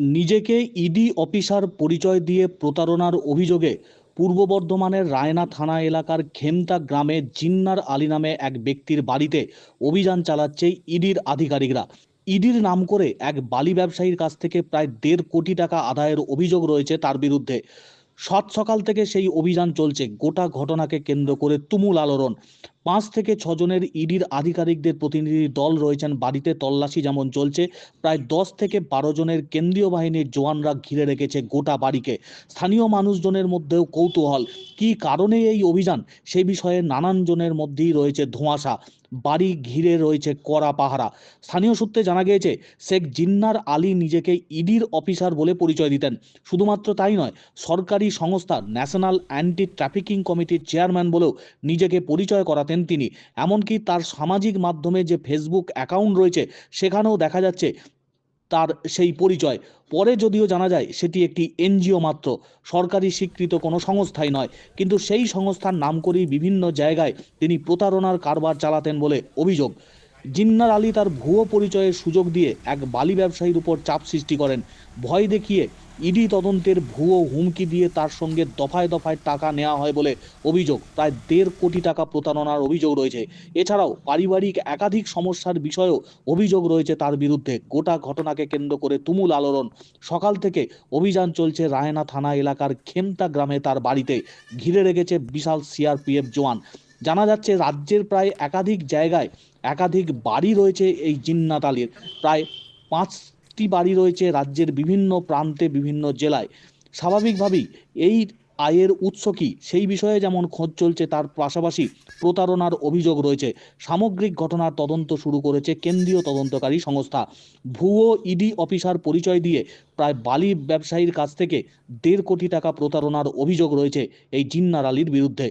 নিজেকে ED officer পরিচয় দিয়ে প্রতারণার অভিযোগে পূর্ব বর্ধমানের রায়না থানা এলাকার খেমতা গ্রামে জিন্নার আলী নামে এক ব্যক্তির বাড়িতে অভিযান চালাচ্ছে ইডির আধিকারিকরা। ইডির নাম করে এক বালি ব্যবসায়ীর কাছ থেকে প্রায় দেড় কোটি টাকা আদায়ের অভিযোগ রয়েছে তার বিরুদ্ধে। সাত সকাল থেকে সেই অভিযান চলছে। গোটা ঘটনাকে কেন্দ্র করে তুমুল আলোড়ন। পাঁচ থেকে ছজনের ইডির আধিকারিকদের প্রতিনিধি দল রয়েছেন বাড়িতে তল্লাশি যেমন চলছে, প্রায় দশ থেকে বারো জনের কেন্দ্রীয় বাহিনীর জওয়ানরা ঘিরে রেখেছে গোটা বাড়িকে। স্থানীয় মানুষজনের মধ্যেও কৌতূহল। কী কারণে এই অভিযান? সে বিষয়ে নানান জনের মধ্যেই রয়েছে ধোঁয়াশা। বাড়ি ঘিরে রয়েছে কড়া পাহারা। স্থানীয় সূত্রে জানা গিয়েছে, শেখ জিন্নার আলী নিজেকে ইডির অফিসার বলে পরিচয় দিতেন। শুধুমাত্র তাই নয়, সরকারি সংস্থা ন্যাশনাল অ্যান্টি ট্রাফিকিং কমিটির চেয়ারম্যান বলেও নিজেকে পরিচয় করাতেন তিনি। এমনকি তার সামাজিক মাধ্যমে যে ফেসবুক অ্যাকাউন্ট রয়েছে, সেখানেও দেখা যাচ্ছে তার সেই পরিচয়। পরে যদিও জানা যায়, সেটি একটি এনজিও মাত্র। সরকারি স্বীকৃত কোনো সংস্থাই নয়। কিন্তু সেই সংস্থার নাম করেই বিভিন্ন জায়গায় তিনি প্রতারণার কারবার চালাতেন বলে অভিযোগ। জিন্নার আলী তার ভুয়ো পরিচয়ের সুযোগ দিয়ে এক বালি ব্যবসায়ীর উপর চাপ সৃষ্টি করেন। ভয় দেখিয়ে ইডি তদন্তের ভুয়ো হুমকি দিয়ে তার সঙ্গে দফায় দফায় টাকা নেওয়া হয় বলে অভিযোগ। প্রায় দেড় কোটি টাকা প্রতারণার অভিযোগ রয়েছে। এছাড়াও পারিবারিক একাধিক সমস্যার বিষয়েও অভিযোগ রয়েছে তার বিরুদ্ধে। গোটা ঘটনাকে কেন্দ্র করে তুমুল আলোড়ন। সকাল থেকে অভিযান চলছে রায়না থানা এলাকার খেমতা গ্রামে তার বাড়িতে। ঘিরে রেখেছে বিশাল সিআরপিএফ জওয়ান। জানা যাচ্ছে রাজ্যের প্রায় একাধিক জায়গায় একাধিক বাড়ি রয়েছে এই জিন্নাত আলীর প্রায় পাঁচটি বাড়ি রয়েছে রাজ্যের বিভিন্ন প্রান্তে, বিভিন্ন জেলায়। স্বাভাবিকভাবেই এই আয়ের উৎস কি সেই বিষয়ে যেমন খোঁজ চলছে, তার পাশাপাশি প্রতারণার অভিযোগ রয়েছে। সামগ্রিক ঘটনার তদন্ত শুরু করেছে কেন্দ্রীয় তদন্তকারী সংস্থা। ভুয়ো ইডি অফিসার পরিচয় দিয়ে প্রায় বালি ব্যবসায়ীর কাছ থেকে দেড় কোটি টাকা প্রতারণার অভিযোগ রয়েছে এই জিন্নার আলীর বিরুদ্ধে।